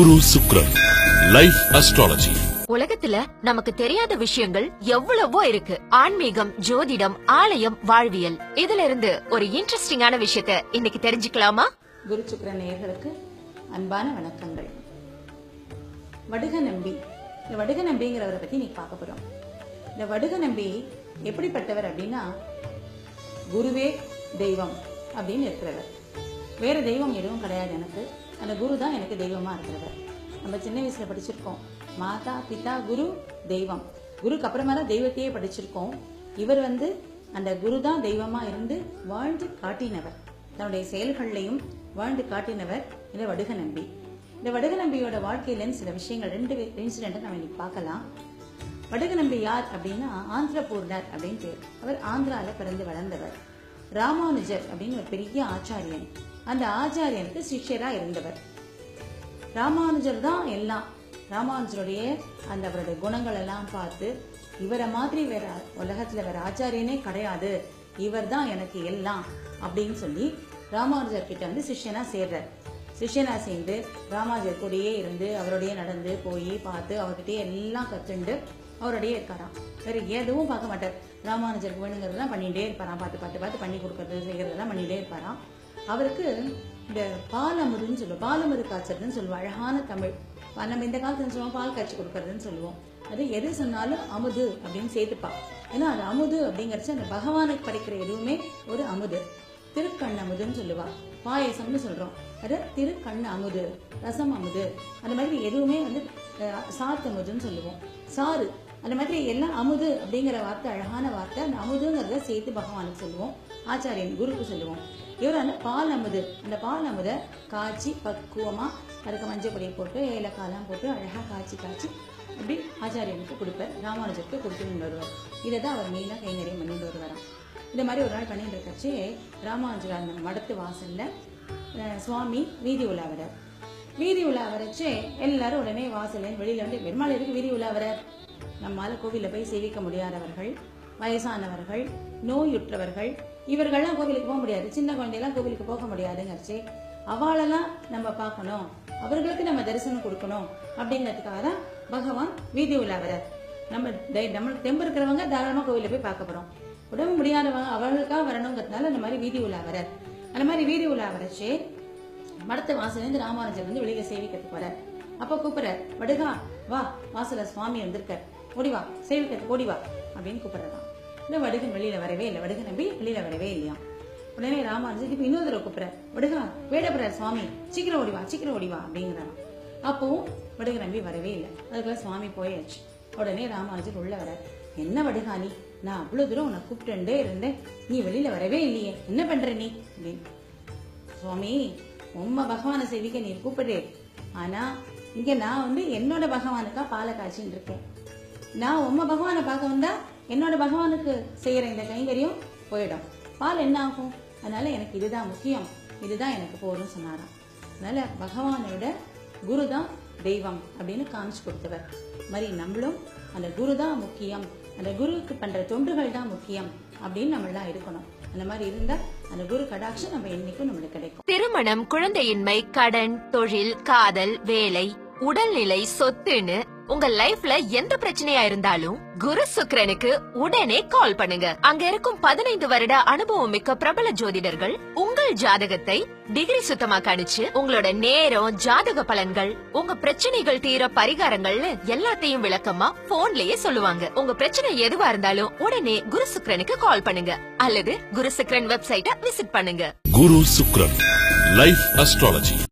குரு சுக்ரன் life astrology உலகத்துல நமக்கு தெரியாத விஷயங்கள் எவ்வளவோ இருக்கு. ஆன்மீகம் ஜோதிடம் ஆலயம் வாழ்வியல். இதுல இருந்து ஒரு இன்ட்ரெஸ்டிங்கான விஷயத்த இன்னைக்கு தெரிஞ்சுக்கலாமா? குரு சுக்கிர நேயர்களுக்கு அன்பான வணக்கங்கள். வடுக நம்பி இந்த வடுக நம்பிங்கிறவரை பத்தி இன்னைக்கு பார்க்க போறோம். இந்த வடுக நம்பி எப்படிப்பட்டவர் அப்படின்னா குருவே தெய்வம் அப்படின்னு இருக்கிறவர். வேற தெய்வம் எதுவும் கிடையாது எனக்கு. அந்த குரு தான் எனக்கு தெய்வமாக இருக்கிறவர். நம்ம சின்ன வயசில் படிச்சிருக்கோம். மாதா பிதா குரு தெய்வம். குருக்கு அப்புறமா தான் தெய்வத்தையே படிச்சிருக்கோம். இவர் வந்து அந்த குரு தான் தெய்வமாக இருந்து வாழ்ந்து காட்டினவர். தன்னுடைய செயல்கள்லையும் வாழ்ந்து காட்டினவர். இந்த வடுக நம்பி. இந்த வடுக நம்பியோட வாழ்க்கையிலேருந்து சில விஷயங்கள் ரெண்டு இன்சிடென்ட் நம்ம இன்னைக்கு பார்க்கலாம். வடுக நம்பி யார் அப்படின்னா ஆந்திரபூர்ணர் அப்படின்னு பேர். அவர் ஆந்திராவில் பிறந்து வளர்ந்தவர். ராமானுஜர் அப்படின்னு ஒரு பெரிய ஆச்சாரியன். அந்த ஆச்சாரியனுக்கு சிஷ்யரா இருந்தவர். ராமானுஜர் தான் எல்லாம். ராமானுஜருடைய அந்த அவருடைய குணங்கள் எல்லாம் பார்த்து இவரை மாதிரி வேற உலகத்துல வேற ஆச்சாரியனே கிடையாது. இவர் தான் எனக்கு எல்லாம் அப்படின்னு சொல்லி ராமானுஜர் கிட்ட வந்து சிஷ்யனா சேர்றார். சிஷ்யனா சேர்ந்து ராமானுஜர் கூடயே இருந்து அவருடைய நடந்து போய் பார்த்து அவர்கிட்டயே எல்லாம் கத்துண்டு அவருடைய இருக்காராம். வேற எதுவும் பார்க்க மாட்டார். ராமானுஜருக்கு வேணுங்கிறதெல்லாம் பண்ணிட்டே இருப்பாராம். பார்த்து பார்த்து பார்த்து பண்ணி கொடுக்கறது செய்யறதெல்லாம் பண்ணிட்டே இருப்பாராம். அவருக்கு இந்த பாலமுதுன்னு சொல்லுவோம். பாலமுது காய்ச்சறதுன்னு சொல்லுவோம். அழகான தமிழ். நம்ம இந்த காலத்துல சொல்லுவோம்? பால் காய்ச்சி கொடுக்கறதுன்னு சொல்லுவோம். அது எது சொன்னாலும் அமுது அப்படின்னு சேர்த்துப்பா ஏன்னா அது அமுது அப்படிங்கறச்சு அந்த பகவானுக்கு படைக்கிற எதுவுமே ஒரு அமுது. திருக்கண் அமுதுன்னு சொல்லுவா பாயசம்னு சொல்றோம். அது திருக்கண் அமுது ரசம் அமுது. அந்த மாதிரி எதுவுமே வந்து அஹ், சாத்தமுதுன்னு சொல்லுவோம். சாறு. அந்த மாதிரி எல்லாம் அமுது அப்படிங்கிற வார்த்தை அழகான வார்த்தை அந்த அமுதுங்கிறத சேர்த்து பகவானுக்கு சொல்லுவோம். ஆச்சாரியன் குருக்கு சொல்லுவோம். இவர் அந்த பால் அமுது. அந்த பால் அமுதை காய்ச்சி பக்குவமா அதுக்கு மஞ்சள் பொடியை போட்டு ஏலக்காயெல்லாம் போட்டு அழகா காய்ச்சி காய்ச்சி அப்படி ஆச்சாரியனுக்கு கொடுப்பார். ராமானுஜருக்கு கொடுத்துட்டு வருவார். இதை தான் அவர் மெயினாக கைங்கரியம் பண்ணிட்டு வருவாராம். இந்த மாதிரி ஒரு நாள் பண்ணிட்டு இருக்காச்சு ராமானுஜர் அந்த மடத்து வாசல்ல சுவாமி வீதி உலா வரார். வீதி உலா எல்லாரும் உடனே வாசல்ல வெளியில வந்து பெருமாள் இருக்கு வீதி உலா வரார்? நம்மால் கோவில போய் சேவிக்க முடியாதவர்கள் வயசானவர்கள் நோயுற்றவர்கள் இவர்கள்லாம் கோவிலுக்கு போக முடியாது. சின்ன குழந்தையெல்லாம் கோவிலுக்கு போக முடியாதுங்கிறச்சே அவளெல்லாம் நம்ம பார்க்கணும். அவர்களுக்கு நம்ம தரிசனம் கொடுக்கணும் அப்படிங்கிறதுக்காக தான் பகவான் வீதி உலா வரார். நம்ம தை- தெம்பு இருக்கிறவங்க தாராளமா கோவில்ல போய் பார்க்க போறோம். உடம்பு முடியாதவங்க அவர்களுக்காக வரணுங்கிறதுனால இந்த மாதிரி வீதி உலா வரார். அந்த மாதிரி வீதி உலா மடத்த மடத்து வாசல்ல இருந்து ராமானுஜர் வந்து வெளியில சேவிக்கிறதுக்கு வர அப்ப கூப்பிடுறார் வடுகா வா வாசல சுவாமி வந்திருக்கார். ஓடி வா சேவிக்கிறதுக்கு ஓடி வா அப்படின்னு கூப்பிடுறதான். இந்த வடுகன் வெளியில வரவே இல்லை வடுக நம்பி வெளியில வரவே இல்லையா? உடனே ராமானுஜர் இப்ப இன்னொரு தடவை கூப்பிடுறார். வடுகா வேடப்படுறார் சுவாமி சீக்கிரம் ஓடி வா சீக்கிரம் ஓடி வா அப்படிங்கிறான் அப்பவும் வடுக நம்பி வரவே இல்லை. அதுக்குள்ள சுவாமி போயாச்சு. உடனே ராமானுஜர் உள்ள வர என்ன வடுகா நீ? நான் அவ்வளவு தூரம் உன்னை கூப்பிட்டுண்டே இருந்தேன். நீ வெளியில வரவே இல்லையே. என்ன பண்ற நீ? அப்படின்னு. சுவாமி உண்மை பகவானை சேவிக்க நீ கூப்பிடுறே ஆனா இங்க நான் வந்து என்னோட பகவானுக்கா பாலை காய்ச்சின்னு இருக்கேன். நான் உம்ம பகவானை பார்க்க வந்தா என்னோட பகவானுக்கு செய்யற இந்த கைங்கரியம் போயிடும். பால் என்ன ஆகும்? அதனால எனக்கு இதுதான் முக்கியம். இதுதான் எனக்கு போதும் சொன்னாராம். அதனால பகவானோட குரு தான் தெய்வம் அப்படின்னு காமிச்சு கொடுத்தவர். மாதிரி நம்மளும் அந்த குரு தான் முக்கியம். அந்த குருவுக்கு பண்ற தொண்டுகள் தான் முக்கியம் அப்படின்னு நம்மளாம் இருக்கணும். அந்த மாதிரி இருந்தா அந்த குரு கடாட்சம் நம்ம என்னைக்கும் நம்மளுக்கு கிடைக்கும். திருமணம் குழந்தையின்மை கடன் தொழில் காதல் வேலை உடல்நிலை சொத்துன்னு உங்க லைஃப்ல எந்த பிரச்சனையா இருந்தாலும் குரு சுக்ரனுக்கு உடனே கால் பண்ணுங்க. அங்க இருக்கும் பதினைந்து வருட அனுபவம் மிக்க பிரபல ஜோதிடர்கள் உங்கள் ஜாதகத்தை டிகிரி சுத்தமா கணிச்சு உங்களோட நேரம் ஜாதக பலன்கள் உங்க பிரச்சனைகள் தீர பரிகாரங்கள்னு எல்லாத்தையும் விளக்கமா போன்லயே சொல்லுவாங்க. உங்க பிரச்சனை எதுவா இருந்தாலும் உடனே குரு சுக்ரனுக்கு கால் பண்ணுங்க. அல்லது குரு சுக்ரன் வெப்சைட்டை விசிட் பண்ணுங்க. குரு சுக்ரன் லைஃப் அஸ்ட்ராலஜி